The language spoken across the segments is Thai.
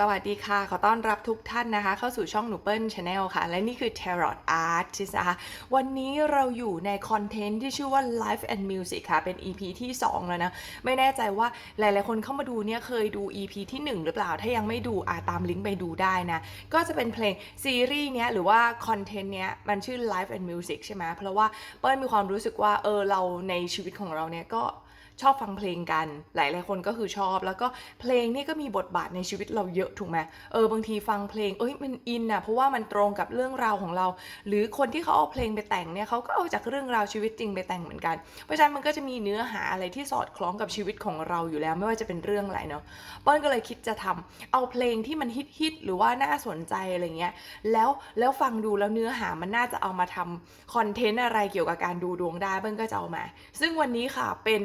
สวัสดีค่ะ ขอต้อนรับทุกท่านนะคะ เข้าสู่ช่องหนูเปิลชาแนลค่ะ และนี่คือ Tarot Art นะคะวันนี้เราอยู่ในคอนเทนต์ที่ชื่อว่า Life and Music ค่ะ เป็น EP ที่ 2 แล้วนะ ไม่แน่ใจว่าหลาย ๆ คนเข้ามาดูเนี่ยเคยดู EP ที่ 1 หรือเปล่า ถ้ายังไม่ดูอาตามลิงก์ไปดูได้นะ ก็จะเป็นเพลงซีรีส์เนี้ยหรือว่าคอนเทนต์เนี้ยมันชื่อ Life and Music ใช่ไหมเพราะว่าเปิ้ลมีความรู้สึกว่าเออเราในชีวิตของเราเนี่ยก็ ชอบฟังเพลงกัน หลายๆคนก็คือชอบ แล้วก็เพลงนี่ก็มีบทบาทในชีวิตเราเยอะถูกไหมเออบางทีฟังเพลงเอ้ยมันอินนะเพราะว่ามันตรงกับเรื่องราวของเรา หรือคนที่เขาเอาเพลงไปแต่งเนี่ยเขาก็เอาจากเรื่องราวชีวิตจริงไปแต่งเหมือนกัน เพราะฉะนั้นมันก็จะมีเนื้อหาอะไรที่สอดคล้องกับชีวิตของเราอยู่แล้ว ไม่ว่าจะเป็นเรื่องอะไรเนาะเปิ้ลก็เลยคิดจะทำเอาเพลงที่มันฮิตๆหรือว่าน่าสนใจอะไรเงี้ยแล้วแล้วฟังดูแล้วเนื้อหามันน่าจะเอามาทำคอนเทนต์อะไรเกี่ยวกับการดูดวงได้เบิ้ลก็จะเอามา ซึ่งวันนี้ค่ะเป็น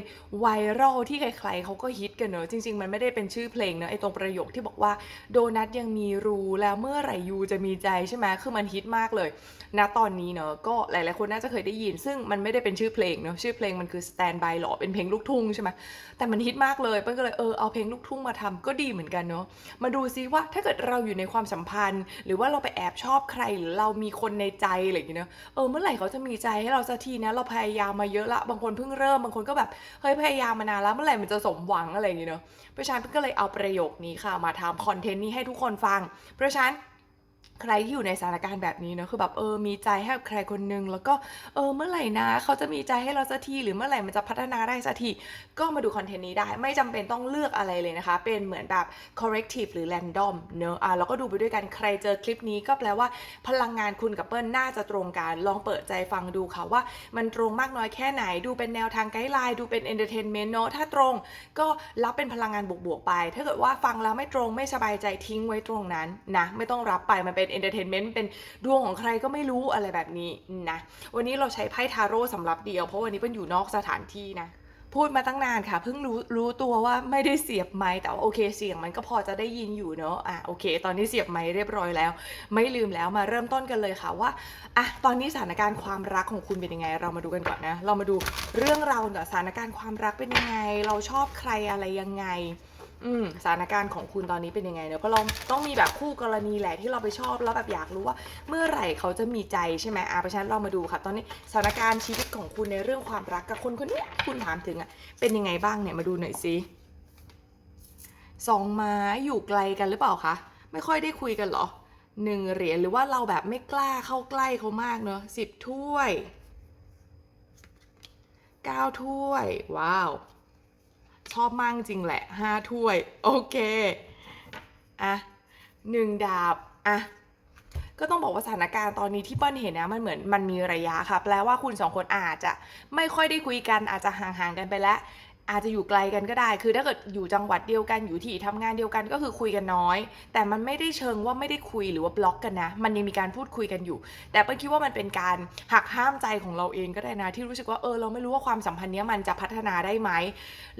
ไวรัลที่ใครๆเขาก็ฮิตกันเนอะจริง ๆ มันไม่ได้เป็นชื่อเพลงเนอะไอตรงประโยคที่บอกว่าโดนัทยังมีรูแล้วเมื่อไหร่ยูจะมีใจใช่ไหมคือมันฮิตมากเลยณตอนนี้เนอะก็หลายๆคนน่าจะเคยได้ยิน ซึ่งมันไม่ได้เป็นชื่อเพลงเนอะชื่อเพลงมันคือ Stand by หรอเป็นเพลงลูกทุ่งใช่ไหมแต่มันฮิตมากเลยเปิ้ลก็เลยเออเอาเพลงลูกทุ่งมาทำก็ดีเหมือนกันเนอะมาดูซิว่าถ้าเกิดเราอยู่ในความสัมพันธ์ หรือว่าเราไปแอบชอบใครหรือเรามีคนในใจอะไรอย่างเงี้ยเนอะเออเมื่อไหร่เขาจะมีใจให้เราสักทีนะเราพยายามมาเยอะละบางคนเพิ่งเริ่มบางคนก็แบบเฮ้ยพยายามมานานแล้วเมื่อไหร่มันจะสมหวังอะไรอย่างเงี้ยเนาะเพราะฉะนั้นก็เลยเอาประโยคนี้ค่ะมาทำคอนเทนต์นี้ให้ทุกคนฟัง เพราะฉะนั้น ใครที่อยู่ในสถานการณ์แบบนี้เนอะคือแบบเออมีใจให้กับใครคนนึงแล้วก็เออเมื่อไหร่นะเขาจะมีใจให้เราสักทีหรือเมื่อไหร่มันจะพัฒนาได้สักทีก็มาดูคอนเทนต์นี้ได้ ไม่จำเป็นต้องเลือกอะไรเลยนะคะ เป็นเหมือนแบบ corrective หรือ random เนอะอะแล้วก็ดูไปด้วยกันใครเจอคลิปนี้ก็แปลว่าพลังงานคุณกับเปิ้ลน่าจะตรงกันลองเปิดใจฟังดูค่ะว่า มันตรงมากน้อยแค่ไหน ดูเป็นแนวทางไกด์ไลน์ดูเป็น entertainment เนอะถ้าตรงก็รับเป็นพลังงานบวกๆไป ถ้าเกิดว่าฟังแล้วไม่ตรงไม่สบายใจทิ้งไว้ตรงนั้นนะไม่ต้องรับไปมันเป็น entertainment เป็นดวงของใครก็ไม่รู้อะไรแบบนี้นะวันนี้เราใช้ไพ่ทาโร่สำหรับเดียว เพราะวันนี้เป็นอยู่นอกสถานที่นะพูดมาตั้งนานค่ะ เพิ่งรู้รู้ตัวว่าไม่ได้เสียบไม้แต่ว่าโอเคเสียงมันก็พอจะได้ยินอยู่เนอะอะโอเค ตอนนี้เสียบไม้เรียบร้อยแล้ว ไม่ลืมแล้วมาเริ่มต้นกันเลยค่ะว่าอะตอนนี้สถานการณ์ความรักของคุณเป็นยังไง เรามาดูกันก่อนนะ เรามาดูเรื่องราวเนอะสถานการณ์ความรักเป็นยังไง เราชอบใครอะไรยังไง อืมสถานการณ์ของคุณตอนนี้เป็นยังไงเนอะเพราะเราต้องมีแบบคู่กรณีแหละที่เราไปชอบแล้วแบบอยากรู้ว่า เมื่อไหร่เขาจะมีใจใช่ไหมอะเพราะฉะนั้นเรามาดูค่ะ ตอนนี้สถานการณ์ชีวิตของคุณในเรื่องความรักกับคนคนนี้คุณถามถึงอะเป็นยังไงบ้างเนี่ยมาดูหน่อยสิสองไม้อยู่ไกลกันหรือเปล่าคะไม่ค่อยได้คุยกันเหรอหนึ่งเหรียญหรือว่าเราแบบไม่กล้าเข้าใกล้เขามากเนอะสิบถ้วยเก้าถ้วย ว้าว ชอบมากจริงแหละห้าถ้วย โอเค อะหนึ่งดาบ อะ ก็ต้องบอกว่าสถานการณ์ตอนนี้ที่เปิ้ลเห็นนะมันเหมือนมันมีระยะค่ะ แปลว่าคุณสองคนอาจจะไม่ค่อยได้คุยกันอาจจะห่างๆกันไปแล้ว อาจจะอยู่ไกลกันก็ได้ คือถ้าเกิดอยู่จังหวัดเดียวกัน อยู่ที่ทำงานเดียวกันก็คือคุยกันน้อย แต่มันไม่ได้เชิงว่าไม่ได้คุยหรือว่าบล็อกกันนะ มันยังมีการพูดคุยกันอยู่ แต่เปิ้ลคิดว่ามันเป็นการหักห้ามใจของเราเองก็ได้นะ ที่รู้สึกว่าเออเราไม่รู้ว่าความสัมพันธ์เนี้ยมันจะพัฒนาได้ไหม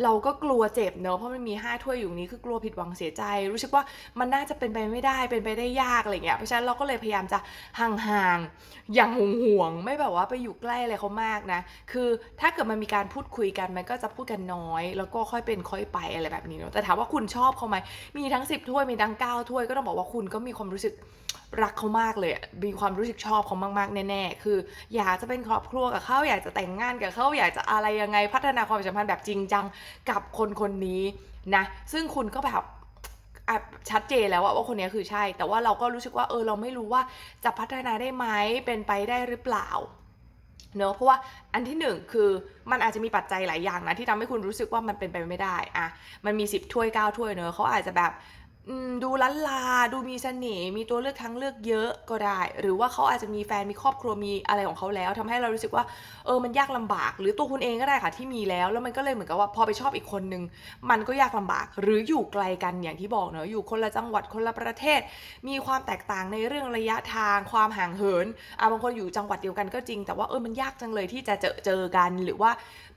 เราก็กลัวเจ็บเนอะเพราะมันมีห้าถ้วยอยู่นี้คือกลัวผิดหวังเสียใจ รู้สึกว่ามันน่าจะเป็นไปไม่ได้ เป็นไปได้ยากอะไรเงี้ย เพราะฉะนั้นเราก็เลยพยายามจะห่างๆ อย่างห่วงๆ ไม่แบบว่าไปอยู่ใกล้อะไรเขามากนะ คือถ้าเกิดมันมีการพูดคุยกันมันก็จะพูดกันน้อยแล้วก็ค่อยเป็นค่อยไปอะไรแบบนี้เนอะแต่ถามว่าคุณชอบเขาไหมมีทั้ง 10 ถ้วยมีทั้ง 9 ถ้วยก็ต้องบอกว่าคุณก็มีความรู้สึกรักเขามากเลยมีความรู้สึกชอบเขามากๆแน่ๆ คือ อยากจะเป็นครอบครัวกับเขาอยากจะแต่งงานกับเขาอยากจะอะไรยังไงพัฒนาความสัมพันธ์แบบจริงจังกับคนคนนี้นะซึ่งคุณก็แบบชัดเจนแล้วว่าคนนี้คือใช่ แต่ว่าเราก็รู้สึกว่าเออเราไม่รู้ว่าจะพัฒนาได้ไหมเป็นไปได้หรือเปล่า เนอะเพราะว่าอันที่หนึ่งคือมันอาจจะมีปัจจัยหลายอย่างนะที่ทำให้คุณรู้สึกว่ามันเป็นไปไม่ได้อะมันมี 10 ถ้วย 9 ถ้วยเนอะเขาอาจจะแบบ อืมดูล้านลาดูมีเสน่ห์มีตัวเลือกทั้งเลือกเยอะก็ได้ หรือว่าเขาอาจจะมีแฟนมีครอบครัวมีอะไรของเขาแล้วทำให้เรารู้สึกว่าเออมันยากลำบาก หรือตัวคุณเองก็ได้ค่ะที่มีแล้ว แล้วมันก็เลยเหมือนกับว่าพอไปชอบอีกคนนึงมันก็ยากลำบาก หรืออยู่ไกลกันอย่างที่บอกเนอะอยู่คนละจังหวัดคนละประเทศ มีความแตกต่างในเรื่องระยะทางความห่างเหินอะบางคนอยู่จังหวัดเดียวกันก็จริง แต่ว่าเออมันยากจังเลยที่จะเจอเจอกัน หรือว่า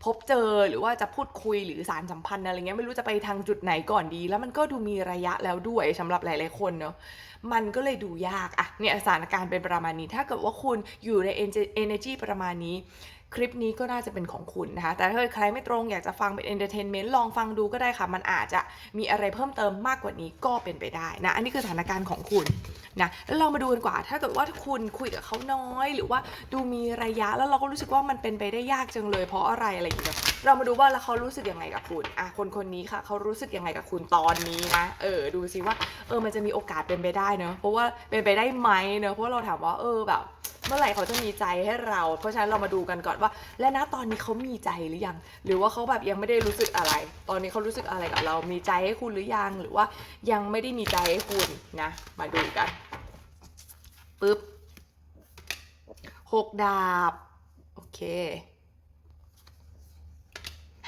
พบเจอหรือว่าจะพูดคุยหรือสารสัมพันธ์อะไรเงี้ยไม่รู้จะไปทางจุดไหนก่อนดี แล้วมันก็ดูมีระยะแล้วด้วยสำหรับหลาย ๆ คนเนาะมันก็เลยดูยากอะเนี่ยสถานการณ์เป็นประมาณนี้ ถ้าเกิดว่าคุณอยู่ใน energy ประมาณนี้ คลิปนี้ก็น่าจะเป็นของคุณนะคะ แต่ถ้าเกิดใครไม่ตรงอยากจะฟังเป็นเอนเตอร์เทนเมนต์ลองฟังดูก็ได้ค่ะ มันอาจจะมีอะไรเพิ่มเติมมากกว่านี้ก็เป็นไปได้นะ อันนี้คือสถานการณ์ของคุณนะแล้วเรามาดูกันกว่า ถ้าเกิดว่าคุณคุยกับเขาน้อย หรือว่าดูมีระยะแล้วเราก็รู้สึกว่ามันเป็นไปได้ยากจังเลย เพราะอะไรอะไรอย่างเงี้ยเรามาดูว่าแล้วเขารู้สึกยังไงกับคุณอะคนคนนี้ค่ะเขารู้สึกยังไงกับคุณตอนนี้นะเออดูซิว่าเออมันจะมีโอกาสเป็นไปได้ได้เนอะเพราะว่าเป็นไปได้ไหมเนอะเพราะเราถามว่าเออแบบ เมื่อไหร่เขาจะมีใจให้เรา เพราะฉะนั้นเรามาดูกันก่อนว่า และณตอนนี้เขามีใจหรือยัง หรือว่าเขาแบบยังไม่ได้รู้สึกอะไร ตอนนี้เขารู้สึกอะไรกับเรา มีใจให้คุณหรือยังหรือว่ายังไม่ได้มีใจให้คุณนะ มาดูกันปึ๊บหกดาบ โอเค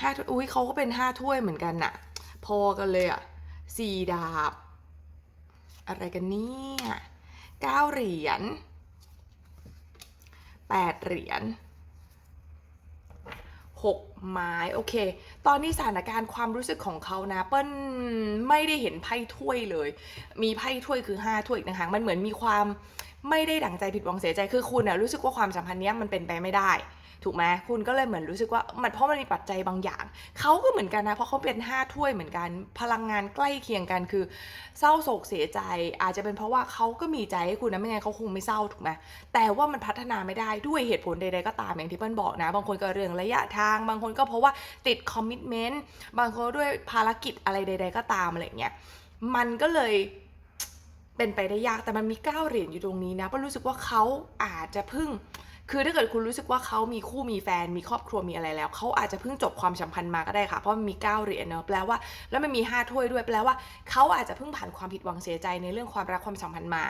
ห้าถ้วยอุ้ยเขาก็เป็นห้าถ้วยเหมือนกันน่ะ พอกันเลยอะสี่ดาบ อะไรกันเนี่ยเก้าเหรียญแปดเหรียญหกไม้โอเค ตอนนี้สถานการณ์ความรู้สึกของเขานะเปิ้ลไม่ได้เห็นไพ่ถ้วยเลย มีไพ่ถ้วยคือห้าถ้วยอีกนะคะมันเหมือนมีความไม่ได้ดั่งใจผิดหวังเสียใจคือคุณอะรู้สึกว่าความสัมพันธ์เนี้ยมันเป็นไปไม่ได้ ถูกไหมคุณก็เลยเหมือนรู้สึกว่ามันเพราะมันมีปัจจัยบางอย่าง เขาก็เหมือนกันนะ เพราะเขาเป็นห้าถ้วยเหมือนกัน พลังงานใกล้เคียงกันคือ เศร้าโศกเสียใจ อาจจะเป็นเพราะว่าเขาก็มีใจให้คุณนะไม่งั้นเขาคงไม่เศร้าถูกไหมแต่ว่ามันพัฒนาไม่ได้ด้วยเหตุผลใดๆก็ตามอย่างที่เปิ้ลบอกนะ บางคนก็เรื่องระยะทาง บางคนก็เพราะว่าติดคอมมิชเมนต์บางคนด้วยภารกิจอะไรใด ๆ ก็ตามอะไรเงี้ยมันก็เลยเป็นไปได้ยากแต่มันมีเก้าเหรียญอยู่ตรงนี้นะเปิ้ลรู้สึกว่าเขาอาจจะพึ่ง คือถ้าเกิดคุณรู้สึกว่าเขามีคู่มีแฟนมีครอบครัวมีอะไรแล้วเขาอาจจะเพิ่งจบความสัมพันธ์มาก็ได้ค่ะ เพราะมันมี9เหรียญเนอะแปลว่า แล้วมันมี 5 ถ้วยด้วยแปลว่าเขาอาจจะเพิ่งผ่านความผิดหวังเสียใจในเรื่องความรักความสัมพันธ์มา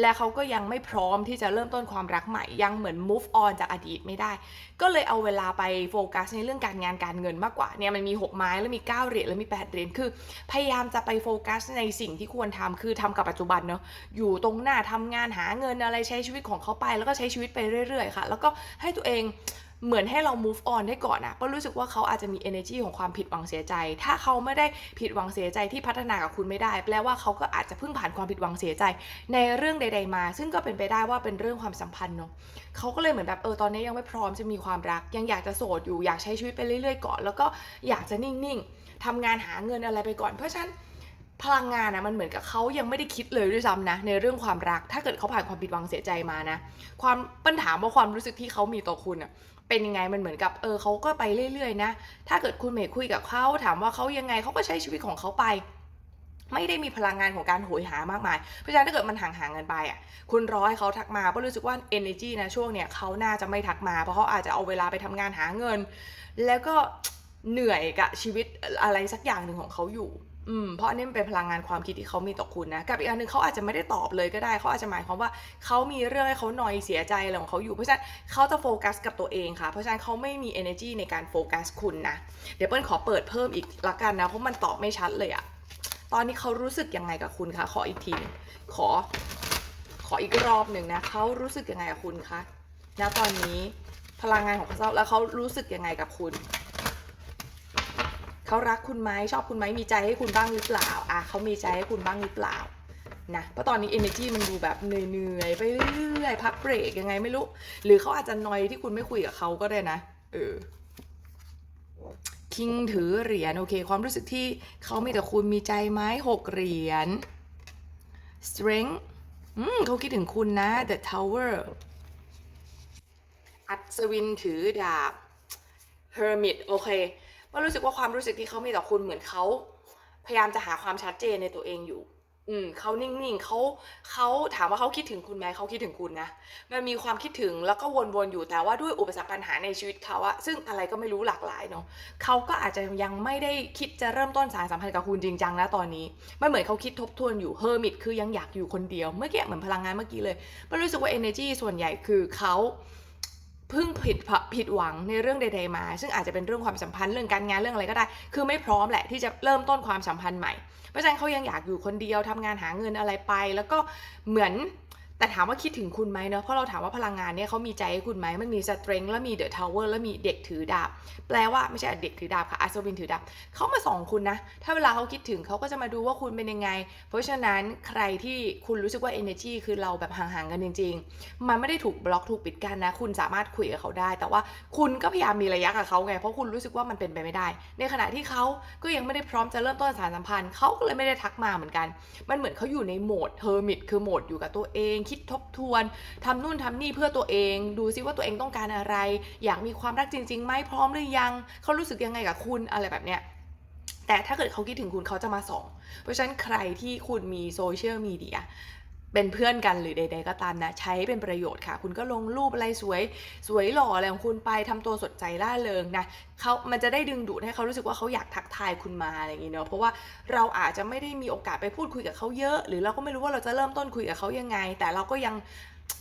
และเขาก็ยังไม่พร้อมที่จะเริ่มต้นความรักใหม่ยังเหมือน move on จากอดีตไม่ได้ ก็เลยเอาเวลาไปโฟกัสในเรื่องการงานการเงินมากกว่าเนี่ยมันมี 6 ไม้แล้วมี 9เหรียญแล้วมี 8เหรียญคือ พยายามจะไปโฟกัสในสิ่งที่ควรทำคือทำกับปัจจุบันเนาะอยู่ตรงหน้าทำงานหาเงินอะไรใช้ชีวิตของเขาไป แล้วก็ใช้ชีวิตไปเรื่อยๆค่ะ แล้วก็ให้ตัวเองเหมือนให้เรา move on ได้ก่อนอะเพราะรู้สึกว่าเขาอาจจะมี energy ของความผิดหวังเสียใจ ถ้าเขาไม่ได้ผิดหวังเสียใจที่พัฒนากับคุณไม่ได้ แปลว่าเขาก็อาจจะเพิ่งผ่านความผิดหวังเสียใจ ในเรื่องใด ๆ มา ซึ่งก็เป็นไปได้ว่าเป็นเรื่องความสัมพันธ์เนาะเขาก็เลยเหมือนแบบเออตอนนี้ยังไม่พร้อมจะมีความรัก ยังอยากจะโสดอยู่ อยากใช้ชีวิตไปเรื่อยๆก่อน แล้วก็อยากจะนิ่งๆทำงานหาเงินอะไรไปก่อน เพราะฉะนั้น พลังงานนะมันเหมือนกับเขายังไม่ได้คิดเลยด้วยซ้ำนะในเรื่องความรัก ถ้าเกิดเขาผ่านความผิดหวังเสียใจมานะ ความปัญหาว่าความรู้สึกที่เขามีต่อคุณอะเป็นยังไงมันเหมือนกับเออเขาก็ไปเรื่อยๆนะ ถ้าเกิดคุณเมย์คุยกับเขาถามว่าเขายังไงเขาก็ใช้ชีวิตของเขาไป ไม่ได้มีพลังงานของการโหยหามากมายเพราะฉะนั้นถ้าเกิดมันห่างๆกันไปอะคุณรอให้เขาทักมาเพราะรู้สึกว่า energy นะช่วงเนี้ยเขาน่าจะไม่ทักมาเพราะเขาอาจจะเอาเวลาไปทำงานหาเงิน แล้วก็เหนื่อยกับชีวิตอะไรสักอย่างหนึ่งของเขาอยู่ อืมเพราะอันนี้มันเป็นพลังงานความคิดที่เขามีต่อคุณนะ กับอีกอันหนึ่งเขาอาจจะไม่ได้ตอบเลยก็ได้ เขาอาจจะหมายความว่าเขามีเรื่องให้เขาหน่อยเสียใจอะไรของเขาอยู่ เพราะฉะนั้นเขาจะโฟกัสกับตัวเองค่ะ เพราะฉะนั้นเขาไม่มี energy ในการโฟกัสคุณนะ เดี๋ยวเปิ้ลขอเปิดเพิ่มอีกละกันนะ เพราะมันตอบไม่ชัดเลยอะตอนนี้เขารู้สึกยังไงกับคุณคะ ขออีกที ขอ ขออีกรอบหนึ่งนะ เขารู้สึกยังไงกับคุณคะ ณ ตอนนี้พลังงานของเขาแล้วเขารู้สึกยังไงกับคุณ เขารักคุณไหมชอบคุณไหมมีใจให้คุณบ้างหรือเปล่าอะเขามีใจให้คุณบ้างหรือเปล่านะเพราะตอนนี้ energy มันดูแบบเหนื่อยๆไปเรื่อยๆพักเบรกยังไงไม่รู้ หรือเขาอาจจะนอยที่คุณไม่คุยกับเขาก็ได้นะเออคิงถือเหรียญโอเค ความรู้สึกที่เขามีแต่คุณมีใจไหมหกเหรียญ strength อืมเขาคิดถึงคุณนะ the tower อัศวินถือดาบ hermit โอเค ว่ารู้สึกว่าความรู้สึกที่เขามีต่อคุณเหมือนเขาพยายามจะหาความชัดเจนในตัวเองอยู่ อืมเขานิ่งๆเขาเขาถามว่าเขาคิดถึงคุณไหมเขาคิดถึงคุณนะ มันมีความคิดถึงแล้วก็วนๆอยู่แต่ว่าด้วยอุปสรรคปัญหาในชีวิตเขาอะซึ่งอะไรก็ไม่รู้หลากหลายเนาะเขาก็อาจจะยังไม่ได้คิดจะเริ่มต้นสายสัมพันธ์กับคุณจริงจังนะตอนนี้ มันเหมือนเขาคิดทบทวนอยู่เฮอร์มิตคือยังอยากอยู่คนเดียว เมื่อกี้เหมือนพลังงานเมื่อกี้เลยมันรู้สึกว่า energy ส่วนใหญ่คือเขา พิ่งผิดผิดหวังในเรื่องใด ๆ มา ซึ่งอาจจะเป็นเรื่องความสัมพันธ์เรื่องการงานเรื่องอะไรก็ได้ คือไม่พร้อมแหละที่จะเริ่มต้นความสัมพันธ์ใหม่ เพราะฉะนั้นเขายังอยากอยู่คนเดียวทำงานหาเงินอะไรไป แล้วก็เหมือน แต่ถามว่าคิดถึงคุณไหมเนาะเพราะเราถามว่าพลังงานเนี่ยเขามีใจให้คุณไหมมันมีสเตรงแล้วมีเดอะทาวเวอร์แล้วมีเด็กถือดาบ แปลว่าไม่ใช่เด็กถือดาบค่ะอัศวินถือดาบเขามาส่องคุณนะ ถ้าเวลาเขาคิดถึงเขาก็จะมาดูว่าคุณเป็นยังไง เพราะฉะนั้นใครที่คุณรู้สึกว่า energy คือเราแบบห่างๆกันจริง ๆ มันไม่ได้ถูกบล็อกถูกปิดกั้นนะ คุณสามารถคุยกับเขาได้ แต่ว่าคุณก็พยายามมีระยะกับเขาไงเพราะคุณรู้สึกว่ามันเป็นไปไม่ได้ ในขณะที่เขาก็ยังไม่ได้พร้อมจะเริ่มต้นสารสัมพันธ์เขาก็เลยไม่ได้ทักมาเหมือนกัน มันเหมือนเขาอยู่ในโหมดเฮอร์มิตคือโหมดอยู่กับตัวเองคดทบทวนทำนู่นทำนี่เพื่อตัวเอง ดูซิว่าตัวเองต้องการอะไร อยากมีความรักจริงๆไหมพร้อมหรือยัง เขารู้สึกยังไงกับคุณอะไรแบบเนี้ยแต่ถ้าเกิดเขาคิดถึงคุณเขาจะมาส่อง เพราะฉะนั้นใครที่คุณมีโซเชียลมีเดีย เป็นเพื่อนกันหรือใด ๆ ก็ตามนะ ใช้เป็นประโยชน์ค่ะ คุณก็ลงรูปอะไรสวย สวยหล่ออะไรของคุณไปทำตัวสดใจล่าเริงนะเขามันจะได้ดึงดูดให้เขารู้สึกว่าเขาอยากทักทายคุณมาอะไรอย่างนี้เนาะเพราะว่าเราอาจจะไม่ได้มีโอกาสไปพูดคุยกับเขาเยอะ หรือเราก็ไม่รู้ว่าเราจะเริ่มต้นคุยกับเขายังไง แต่เราก็ยัง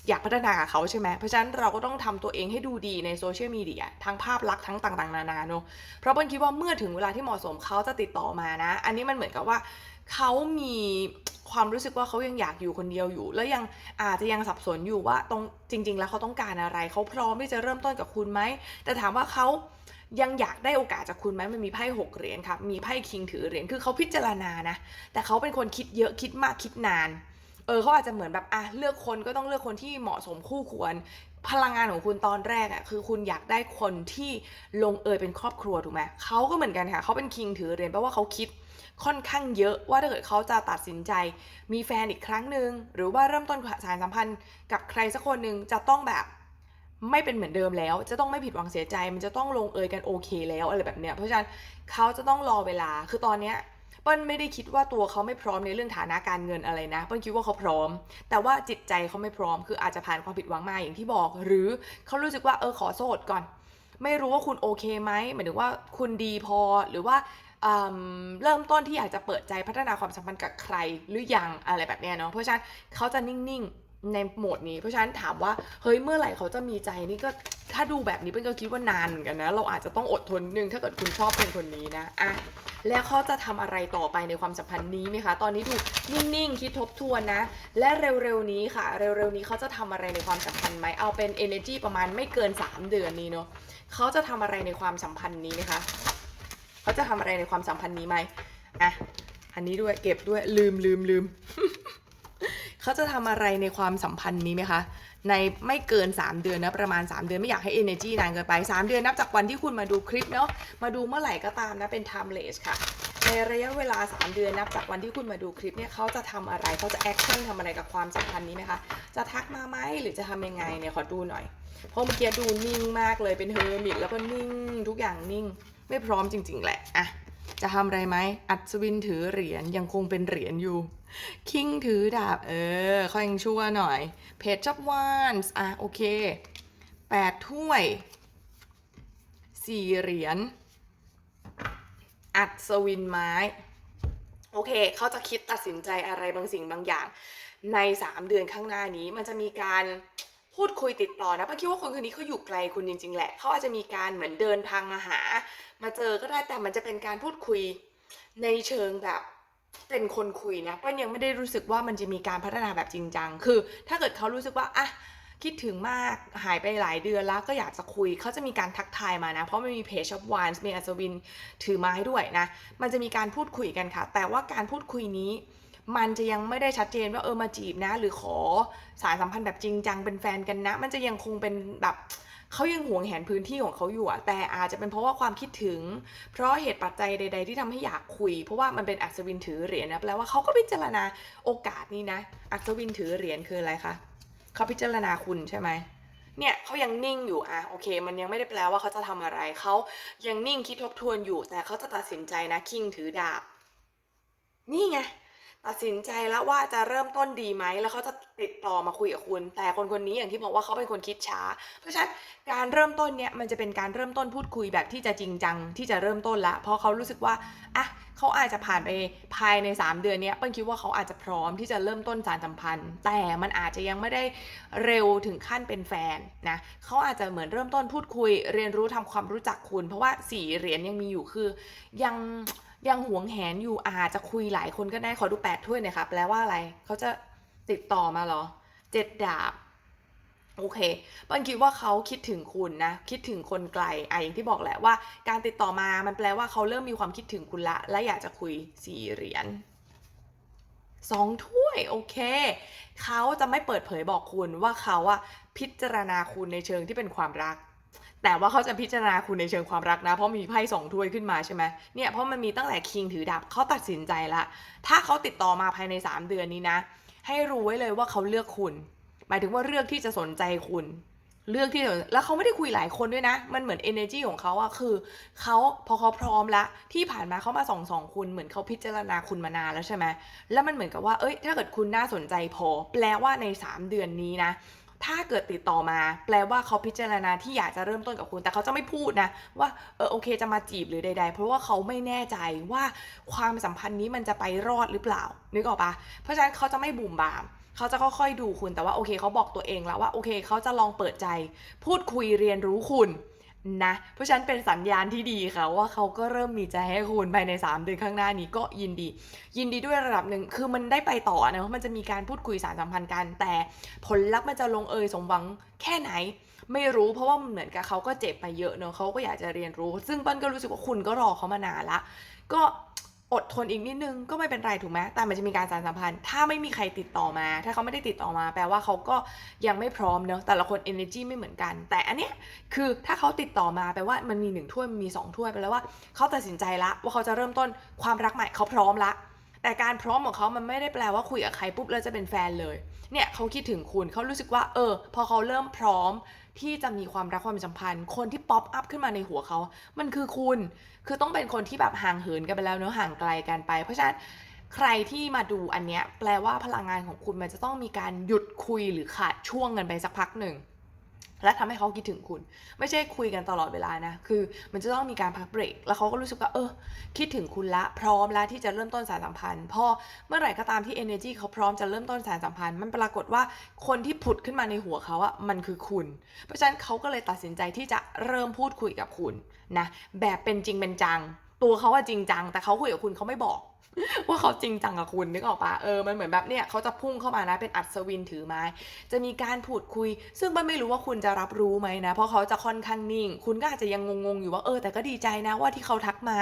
อยากพัฒนากับเขาใช่ไหม เพราะฉะนั้นเราก็ต้องทำตัวเองให้ดูดีในโซเชียลมีเดียทั้งภาพลักษณ์ทั้งต่างๆ นานาเนอะเพราะเปิ้ลคิดว่าเมื่อถึงเวลาที่เหมาะสมเขาจะติดต่อมานะ อันนี้มันเหมือนกับว่า เขามีความรู้สึกว่าเขายังอยากอยู่คนเดียวอยู่ แล้วยังอาจจะยังสับสนอยู่ว่าตรงจริง ๆ แล้วเขาต้องการอะไร เขาพร้อมที่จะเริ่มต้นกับคุณไหม แต่ถามว่าเขายังอยากได้โอกาสจากคุณไหมมันมีไพ่หกเหรียญค่ะมีไพ่คิงถือเหรียญ คือเขาพิจารณานะ แต่เขาเป็นคนคิดเยอะ คิดมาก คิดนาน เออเขาอาจจะเหมือนแบบอะเลือกคนก็ต้องเลือกคนที่เหมาะสมคู่ควร พลังงานของคุณตอนแรกอะ่ะคือคุณอยากได้คนที่ลงเอยเป็นครอบครัวถูกไหมเขาก็เหมือนกันค่ะ เขาเป็นคิงถือเหรียญแปลว่าเขาคิด ค่อนข้างเยอะว่าถ้าเกิดเขาจะตัดสินใจ มีแฟนอีกครั้งหนึ่งหรือว่าเริ่มต้นสารสัมพันธ์กับใครสักคนหนึ่งจะต้องแบบไม่เป็นเหมือนเดิมแล้ว จะต้องไม่ผิดหวังเสียใจ มันจะต้องลงเอยกันโอเคแล้วอะไรแบบเนี้ยเพราะฉะนั้นเขาจะต้องรอเวลาคือตอนเนี้ยเปิ้ลไม่ได้คิดว่าตัวเขาไม่พร้อมในเรื่องฐานะการเงินอะไรนะ เปิ้ลคิดว่าเขาพร้อม แต่ว่าจิตใจเขาไม่พร้อม คืออาจจะผ่านความผิดหวังมาอย่างที่บอก หรือเขารู้สึกว่าเออขอโสดก่อน ไม่รู้ว่าคุณโอเคไหมหมายถึงว่าคุณดีพอ หรือว่า เริ่มต้นที่อยากจะเปิดใจพัฒนาความสัมพันธ์กับใครหรือยังอะไรแบบเนี้ยเนาะเพราะฉะนั้นเขาจะนิ่งๆในโหมดนี้ เพราะฉะนั้นถามว่าเฮ้ยเมื่อไหร่เขาจะมีใจนี่ก็ถ้าดูแบบนี้เปิ้ลก็คิดว่านานเหมือนกันนะ เราอาจจะต้องอดทนนึงถ้าเกิดคุณชอบเป็นคนนี้นะอะแล้วเขาจะทำอะไรต่อไปในความสัมพันธ์นี้ไหมคะ ตอนนี้ดูนิ่งๆ คิดทบทวนนะ และเร็วๆนี้ค่ะ เร็วๆนี้เขาจะทำอะไรในความสัมพันธ์ไหมเอาเป็น energy ประมาณไม่เกิน 3 เดือนนี้เนาะเขาจะทำอะไรในความสัมพันธ์นี้ไหมคะ เขาจะทำอะไรในความสัมพันธ์นี้ไหมอะอันนี้ด้วยเก็บด้วยลืมลืมลืมเขาจะทำอะไรในความสัมพันธ์นี้ไหมคะ ในไม่เกิน 3 เดือนนะประมาณ 3 เดือนไม่อยากให้ energy นานเกินไป 3 เดือนนับจากวันที่คุณมาดูคลิปเนาะมาดูเมื่อไหร่ก็ตามนะเป็น timeless ค่ะ ในระยะเวลา 3 เดือนนับจากวันที่คุณมาดูคลิปเนี่ยเขาจะทำอะไรเขาจะแอคชั่นทำอะไรกับความสัมพันธ์นี้ไหมคะจะทักมาไหมหรือจะทำยังไงเนี่ยขอดูหน่อยเพราะเมื่อกี้ดูนิ่งมากเลยเป็นเฮอร์มิตแล้วก็นิ่งทุกอย่างนิ่ง ไม่พร้อมจริง ๆ แหละอะจะทำอะไรไหม อัศวินถือเหรียญยังคงเป็นเหรียญอยู่ คิงถือดาบ เออเขายังชั่วหน่อย เพจจับวานส์อะ โอเคแปดถ้วยสี่เหรียญ อัศวินไม้ โอเค เขาจะคิดตัดสินใจอะไรบางสิ่งบางอย่าง ใน 3 เดือนข้างหน้านี้มันจะมีการ พูดคุยติดต่อนะป้าคิดว่าคนคนนี้เขาอยู่ไกลคุณจริง ๆ แหละเขาอาจจะมีการเหมือนเดินทางมาหา มาเจอก็ได้แต่มันจะเป็นการพูดคุยในเชิงแบบเป็นคนคุยนะป้ายังไม่ได้รู้สึกว่ามันจะมีการพัฒนาแบบจริงจังคือ ถ้าเกิดเขารู้สึกว่าอะคิดถึงมากหายไปหลายเดือนแล้วก็อยากจะคุยเขาจะมีการทักทายมานะ เพราะมันมีเพจช็อปวานมีอัศวินถือไม้ด้วยนะ มันจะมีการพูดคุยกันค่ะ แต่ว่าการพูดคุยนี้ มันจะยังไม่ได้ชัดเจนว่าเออมาจีบนะ หรือขอสายสัมพันธ์แบบจริงจังเป็นแฟนกันนะ มันจะยังคงเป็นแบบเขายังห่วงแหนพื้นที่ของเขาอยู่อะแต่อาจจะเป็นเพราะว่าความคิดถึง เพราะเหตุปัจจัยใด ๆ ที่ทำให้อยากคุย เพราะว่ามันเป็นอัศวินถือเหรียญนะแปลว่าเขาก็พิจารณาโอกาสนี้นะ อัศวินถือเหรียญคืออะไรคะเขาพิจารณาคุณใช่ไหมเนี่ยเขายังนิ่งอยู่อะโอเค มันยังไม่ได้แปลว่าเขาจะทำอะไรเขายังนิ่งคิดทบทวนอยู่ แต่เขาจะตัดสินใจนะคิงถือดาบนี่ไง ตัดสินใจแล้วว่าจะเริ่มต้นดีไหมแล้วเขาจะติดต่อมาคุยกับคุณ แต่คนคนนี้อย่างที่บอกว่าเขาเป็นคนคิดช้า เพราะฉะนั้นการเริ่มต้นเนี่ยมันจะเป็นการเริ่มต้นพูดคุยแบบที่จะจริงจังที่จะเริ่มต้นละเพราะเขารู้สึกว่าอะเขาอาจจะผ่านไปภายใน 3 เดือนเนี้ยเปิ้ลคิดว่าเขาอาจจะพร้อมที่จะเริ่มต้นสารสัมพันธ์ แต่มันอาจจะยังไม่ได้เร็วถึงขั้นเป็นแฟนนะเขาอาจจะเหมือนเริ่มต้นพูดคุย เรียนรู้ทำความรู้จักคุณ เพราะว่าสี่เหรียญยังมีอยู่คือยัง ยังหวงแหนอยู่อาจจะคุยหลายคนก็ได้ขอดูแปดถ้วยหน่อยค่ะแปลว่าอะไรเขาจะติดต่อมาเหรอเจ็ดดาบโอเคปันคิดว่าเขาคิดถึงคุณนะ คิดถึงคนไกลอะอย่างที่บอกแหละว่า การติดต่อมามันแปลว่าเขาเริ่มมีความคิดถึงคุณละ และอยากจะคุยสี่เหรียญสองถ้วยโอเค เขาจะไม่เปิดเผยบอกคุณว่าเขาอะพิจารณาคุณในเชิงที่เป็นความรัก แต่ว่าเขาจะพิจารณาคุณในเชิงความรักนะ เพราะมีไพ่สองถ้วยขึ้นมาใช่ไหมเนี่ยเพราะมันมีตั้งแต่คิงถือดาบเขาตัดสินใจละ ถ้าเขาติดต่อมาภายใน 3 เดือนนี้นะ ให้รู้ไว้เลยว่าเขาเลือกคุณ หมายถึงว่าเลือกที่จะสนใจคุณ เลือกที่แล้วเขาไม่ได้คุยหลายคนด้วยนะ มันเหมือน energy ของเขาอะคือเขาพอเขาพร้อมละที่ผ่านมาเขามาส่องสองคุณเหมือนเขาพิจารณาคุณมานานแล้วใช่ไหมแล้วมันเหมือนกับว่าเอ้ยถ้าเกิดคุณน่าสนใจพอ แปลว่าใน 3 เดือนนี้นะ ถ้าเกิดติดต่อมา แปลว่าเขาพิจารณาที่อยากจะเริ่มต้นกับคุณ แต่เขาจะไม่พูดนะ ว่าเออโอเคจะมาจีบหรือใด ๆ เพราะว่าเขาไม่แน่ใจว่าความสัมพันธ์นี้มันจะไปรอดหรือเปล่า นึกออกปะเพราะฉะนั้นเขาจะไม่บุ่มบามเขาจะค่อยๆดูคุณแต่ว่าโอเคเขาบอกตัวเองแล้วว่าโอเคเขาจะลองเปิดใจ พูดคุยเรียนรู้คุณ นะ เพราะฉะนั้นเป็นสัญญาณที่ดีค่ะว่าเขาก็เริ่มมีใจให้คุณภายใน 3 เดือนข้างหน้านี้ก็ยินดี ยินดีด้วยระดับหนึ่งคือมันได้ไปต่อนะมันจะมีการพูดคุยสารสัมพันธ์กัน แต่ผลลัพธ์มันจะลงเอยสมหวังแค่ไหน ไม่รู้เพราะว่าเหมือนกับเขาก็เจ็บมาเยอะเนอะเขาก็อยากจะเรียนรู้ ซึ่งเปิ้ลก็รู้สึกว่าคุณก็รอเขามานานละก็ อดทนอีกนิดนึงก็ไม่เป็นไรถูกไหมแต่มันจะมีการสานสัมพันธ์ ถ้าไม่มีใครติดต่อมา ถ้าเขาไม่ได้ติดต่อมา แปลว่าเขาก็ยังไม่พร้อมเนอะแต่ละคน energy ไม่เหมือนกัน แต่อันเนี้ยคือถ้าเขาติดต่อมาแปลว่ามันมีหนึ่งถ้วยมันมีสองถ้วยแปลว่าเขาตัดสินใจละว่าเขาจะเริ่มต้นความรักใหม่เขาพร้อมละแต่การพร้อมของเขามันไม่ได้แปลว่าคุยกับใครปุ๊บแล้วจะเป็นแฟนเลย เนี่ยเขาคิดถึงคุณเขารู้สึกว่า เออ พอเขาเริ่มพร้อม ที่จะมีความรักความสัมพันธ์ คนที่ป๊อปอัพขึ้นมาในหัวเขา มันคือคุณ คือต้องเป็นคนที่แบบห่างเหินกันไปแล้วเนอะห่างไกลกันไป เพราะฉะนั้นใครที่มาดูอันเนี้ยแปลว่าพลังงานของคุณมันจะต้องมีการหยุดคุยหรือขาดช่วงกันไปสักพักหนึ่ง และทำให้เขาคิดถึงคุณ ไม่ใช่คุยกันตลอดเวลานะ คือมันจะต้องมีการพักเบรก แล้วเขาก็รู้สึกว่าเออ คิดถึงคุณละ พร้อมแล้วที่จะเริ่มต้นสารสัมพันธ์ พอเมื่อไหร่ก็ตามที่ energy เขาพร้อมจะเริ่มต้นสารสัมพันธ์ มันปรากฏว่าคนที่ผุดขึ้นมาในหัวเขาอะมันคือคุณ เพราะฉะนั้นเขาก็เลยตัดสินใจที่จะเริ่มพูดคุยกับคุณนะ แบบเป็นจริงเป็นจัง ตัวเขาอะจริงจัง แต่เขาคุยกับคุณเขาไม่บอก ว่าเขาจริงจังกับคุณนึกออกปะเออมันเหมือนแบบเนี่ยเขาจะพุ่งเข้ามานะเป็นอัศวินถือไม้ จะมีการพูดคุย ซึ่งมันไม่รู้ว่าคุณจะรับรู้ไหมนะ เพราะเขาจะค่อนข้างนิ่ง คุณก็อาจจะยังงงๆอยู่ว่าเออแต่ก็ดีใจนะว่าที่เขาทักมา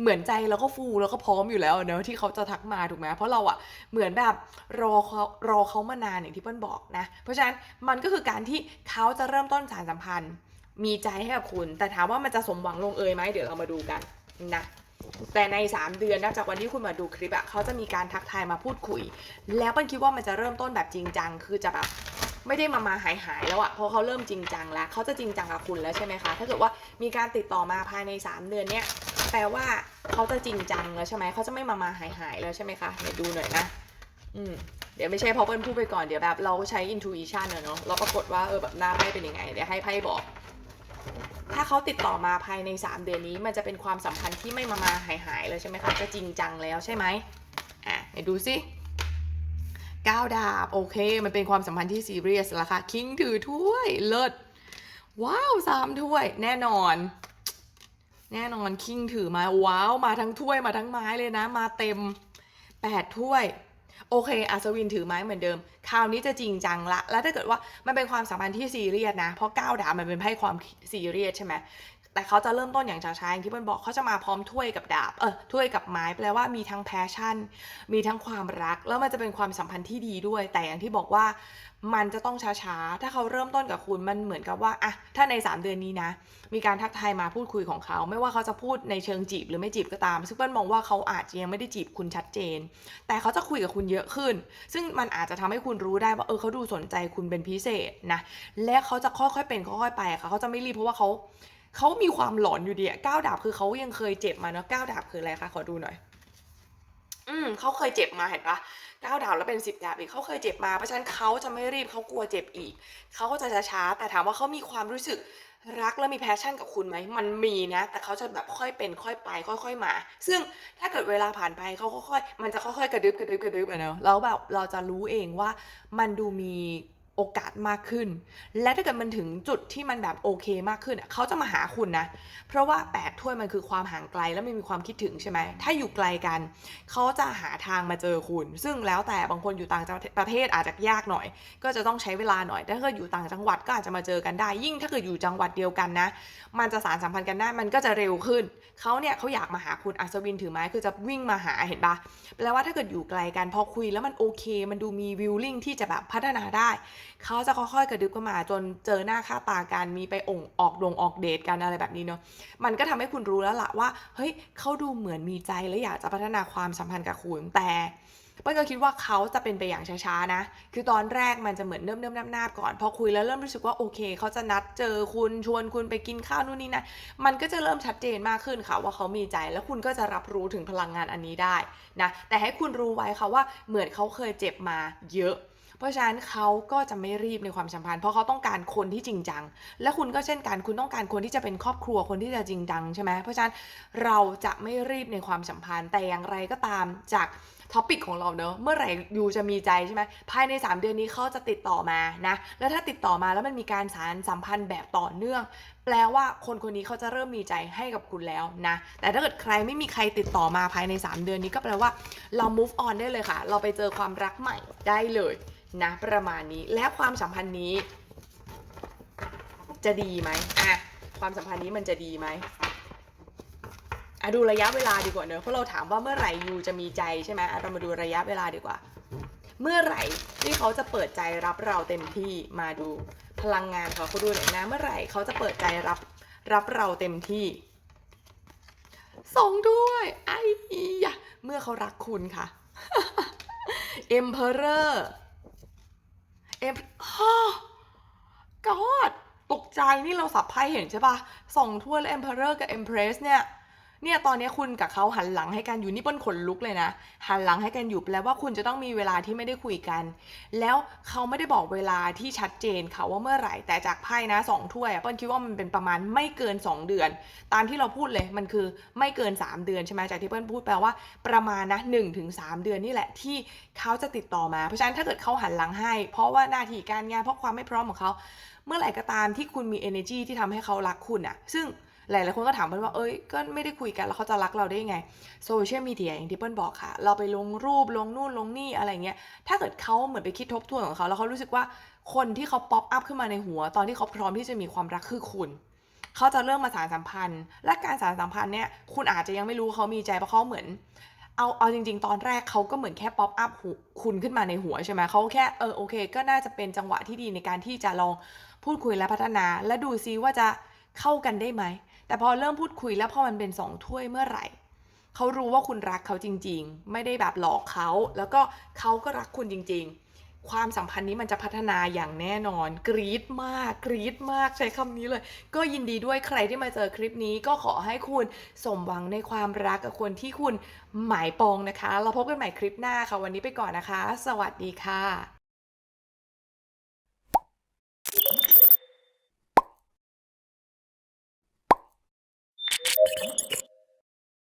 เหมือนใจแล้วก็ฟูแล้วก็พร้อมอยู่แล้วเนอะที่เขาจะทักมาถูกไหมเพราะเราอะเหมือนแบบรอเขารอเขามานานอย่างที่เปิ้ลบอกนะ เพราะฉะนั้นมันก็คือการที่เขาจะเริ่มต้นสารสัมพันธ์ มีใจให้กับคุณ แต่ถามว่ามันจะสมหวังลงเอยไหมเดี๋ยวเรามาดูกันนะ แต่ใน 3 เดือนนับจากวันที่คุณมาดูคลิปอะเขาจะมีการทักทายมาพูดคุย แล้วเปิ้ลคิดว่ามันจะเริ่มต้นแบบจริงจังคือจะแบบไม่ได้มามาหายหายแล้วอะเพราะเขาเริ่มจริงจังแล้วเขาจะจริงจังกับคุณแล้วใช่ไหมคะถ้าเกิดว่ามีการติดต่อมาภายใน 3 เดือนเนี้ยแปลว่าเขาจะจริงจังแล้วใช่ไหมเขาจะไม่มามาหายหายแล้วใช่ไหมคะเดี๋ยวดูหน่อยนะ อืมเดี๋ยวไม่ใช่เพราะเปิ้ลพูดไปก่อนเดี๋ยวแบบเราใช้ intuition อะเนาะเราปรากฏว่าเออแบบหน้าไพ่เป็นยังไงเดี๋ยวให้ไพ่บอก เขาติดต่อมาภายใน 3 เดือนนี้ มันจะเป็นความสัมพันธ์ที่ไม่มามาหายหายเลยใช่ไหมคะจะจริงจังแล้วใช่ไหมอะไหนดูสิก้าวดาบ โอเค มันเป็นความสัมพันธ์ที่ซีเรียสแล้วค่ะ คิงถือถ้วยเลิศว้าวสามถ้วย แน่นอน แน่นอนคิงถือมาว้าว มาทั้งถ้วยมาทั้งไม้เลยนะ มาเต็มแปดถ้วย โอเคอัศวินถือไม้เหมือนเดิม คราวนี้จะจริงจังละ แล้วถ้าเกิดว่ามันเป็นความสัมพันธ์ที่ซีเรียสนะ เพราะก้าวดาบมันเป็นไพ่ความซีเรียสใช่ไหม แต่เขาจะเริ่มต้นอย่างช้าๆอย่างที่เปิ้ลบอกเขาจะมาพร้อมถ้วยกับดาบเออถ้วยกับไม้แปลว่ามีทั้งแพชชั่น มีทั้งความรัก แล้วมันจะเป็นความสัมพันธ์ที่ดีด้วย แต่อย่างที่บอกว่ามันจะต้องช้าๆ ถ้าเขาเริ่มต้นกับคุณมันเหมือนกับว่าอะถ้าใน 3 เดือนนี้นะ มีการทักทายมาพูดคุยของเขา ไม่ว่าเขาจะพูดในเชิงจีบหรือไม่จีบก็ตาม ซึ่งเปิ้ลมองว่าเขาอาจจะยังไม่ได้จีบคุณชัดเจน แต่เขาจะคุยกับคุณเยอะขึ้น ซึ่งมันอาจจะทำให้คุณรู้ได้ว่าเออเขาดูสนใจคุณเป็นพิเศษนะ และเขาจะค่อยๆเป็นค่อยๆไปค่ะเขาจะไม่รีบเพราะว่าเขา เขามีความหลอนอยู่ดีอะก้าวดาบคือเขายังเคยเจ็บมาเนาะก้าวดาบคืออะไรคะขอดูหน่อย อืมเขาเคยเจ็บมาเห็นปะก้าวดาบแล้วเป็นสิบดาบอีกเขาเคยเจ็บมาเพราะฉะนั้นเขาจะไม่รีบเขากลัวเจ็บอีกเขาก็จะช้าๆแต่ถามว่าเขามีความรู้สึกรักและมีแพชชั่นกับคุณไหม มันมีนะ แต่เขาจะแบบค่อยเป็นค่อยไป ค่อย ๆ มา ซึ่งถ้าเกิดเวลาผ่านไปเขาค่อยๆมันจะค่อยๆกระดึบกระดึบกระดึบอะเนาะแล้วแบบเราจะรู้เองว่ามันดูมี โอกาสมากขึ้น และถ้าเกิดมันถึงจุดที่มันแบบโอเคมากขึ้นเขาจะมาหาคุณนะ เพราะว่าแปดถ้วยมันคือความห่างไกลแล้วไม่มีความคิดถึงใช่ไหม ถ้าอยู่ไกลกัน เขาจะหาทางมาเจอคุณ ซึ่งแล้วแต่บางคนอยู่ต่างประเทศอาจจะยากหน่อย ก็จะต้องใช้เวลาหน่อยแต่ถ้าเกิดอยู่ต่างจังหวัดก็อาจจะมาเจอกันได้ ยิ่งถ้าเกิดอยู่จังหวัดเดียวกันนะ มันจะสารสัมพันธ์กันได้ มันก็จะเร็วขึ้น เขาเนี่ยเขาอยากมาหาคุณอัศวินถือไม้คือจะวิ่งมาหาเห็นปะแปลว่าถ้าเกิดอยู่ไกลกันพอคุยแล้วมันโอเค มันดูมีวิลลิ่งที่จะแบบพัฒนาได้เขาจะค่อยๆกระดึบเข้ามาจนเจอหน้าค่าตากันมีไปองค์ออกดงออกเดทกันอะไรแบบนี้เนาะมันก็ทำให้คุณรู้แล้วล่ะว่าเฮ้ยเขาดูเหมือนมีใจและอยากจะพัฒนาความสัมพันธ์กับคุณแต่เปิ้ลก็คิดว่าเขาจะเป็นไปอย่างช้าๆนะ คือตอนแรกมันจะเหมือนเนิ่มๆนาบๆก่อน พอคุยแล้วเริ่มรู้สึกว่าโอเค เขาจะนัดเจอคุณชวนคุณไปกินข้าวนู่นนี่นะ มันก็จะเริ่มชัดเจนมากขึ้นค่ะว่าเขามีใจแล้วคุณก็จะรับรู้ถึงพลังงานอันนี้ได้นะ แต่ให้คุณรู้ไว้ค่ะว่าเหมือนเขาเคยเจ็บมาเยอะ เพราะฉะนั้นเขาก็จะไม่รีบในความสัมพันธ์ เพราะเขาต้องการคนที่จริงจัง และคุณก็เช่นกันคุณต้องการคนที่จะเป็นครอบครัวคนที่จะจริงจังใช่ไหมเพราะฉะนั้นเราจะไม่รีบในความสัมพันธ์แต่อย่างไรก็ตามจากท็อปิกของเราเนอะเมื่อไหร่ยูจะมีใจใช่ไหมภายใน 3 เดือนนี้เขาจะติดต่อมานะแล้วถ้าติดต่อมาแล้วมันมีการสารสัมพันธ์แบบต่อเนื่อง แปลว่าคนคนนี้เขาจะเริ่มมีใจให้กับคุณแล้วนะแต่ถ้าเกิดใครไม่มีใครติดต่อมาภายใน 3 เดือนนี้ก็แปลว่าเรา move on ได้เลยค่ะ เราไปเจอความรักใหม่ได้เลย นะประมาณนี้และความสัมพันธ์นี้ จะดีไหมอะความสัมพันธ์นี้มันจะดีไหมอะดูระยะเวลาดีกว่าเนอะเพราะเราถามว่าเมื่อไหร่ยูจะมีใจใช่ไหมอะเรามาดูระยะเวลาดีกว่า เมื่อไหร่ที่เขาจะเปิดใจรับเราเต็มที่มาดูพลังงานเขาเขาดูหน่อยนะเมื่อไหร่เขาจะเปิดใจรับรับเราเต็มที่สองด้วยไอ้ยะเมื่อเขารักคุณค่ะ Emperor เอ็มฮ่ากอดตกใจนี่เราสับไพ่เห็นใช่ปะสองถ้วยแล้ว Emperor กับเอ็มเพรสเนี่ย เนี่ยตอนนี้คุณกับเขาหันหลังให้กันอยู่นี่เปิ้ลขนลุกเลยนะหันหลังให้กันอยู่แปลว่าคุณจะต้องมีเวลาที่ไม่ได้คุยกัน แล้วเขาไม่ได้บอกเวลาที่ชัดเจนค่ะว่าเมื่อไหร่แต่จากไพ่นะสองถ้วยเปิ้ลคิดว่ามันเป็นประมาณไม่เกิน 2 เดือน ตามที่เราพูดเลยมันคือไม่เกิน 3 เดือนใช่ไหมจากที่เปิ้ลพูดแปลว่าประมาณนะ1นถึงสเดือนนี่แหละที่เขาจะติดต่อมาเพราะฉะนั้นถ้าเกิดเขาหันหลังให้ เพราะว่าหน้าที่การงานเพราะความไม่พร้อมของเขาเมื่อไหร่ก็ตามที่คุณมี energy ที่ทำให้เขารักคุณอะซึ่ง หลายๆคนก็ถามเปิ้ลว่าเอ้ยก็ไม่ได้คุยกันแล้วเขาจะรักเราได้ยังไงโซเชียลมีเดียอย่างที่เปิ้ลบอกค่ะ เราไปลงรูปลงนู่นลงนี่อะไรเงี้ยถ้าเกิดเขาเหมือนไปคิดทบทวนของเขาแล้วเขารู้สึกว่าคนที่เขาป๊อปอัพขึ้นมาในหัว ตอนที่เขาพร้อมที่จะมีความรักคือคุณเขาจะเริ่มมาสารสัมพันธ์ และการสารสัมพันธ์เนี่ยคุณอาจจะยังไม่รู้เขามีใจเพราะเขาเหมือนเอาเอาจริง ๆ ตอนแรกเขาก็เหมือนแค่ป๊อปอัพคุณขึ้นมาในหัวใช่ไหมเขาแค่เออโอเค ก็น่าจะเป็นจังหวะที่ดีในการที่จะลองพูดคุยและพัฒนา และดูซิว่าจะเข้ากันได้ไหม แต่พอเริ่มพูดคุยแล้วพอมันเป็นสองถ้วยเมื่อไหร่ เขารู้ว่าคุณรักเขาจริง ๆ ไม่ได้แบบหลอกเขา แล้วก็เขาก็รักคุณจริง ๆ ความสัมพันธ์นี้มันจะพัฒนาอย่างแน่นอน กรี๊ดมาก กรี๊ดมากใช้คำนี้เลย ก็ยินดีด้วยใครที่มาเจอคลิปนี้ก็ขอให้คุณสมหวังในความรักกับคนที่คุณหมายปองนะคะ เราพบกันใหม่คลิปหน้าค่ะวันนี้ไปก่อนนะคะ สวัสดีค่ะ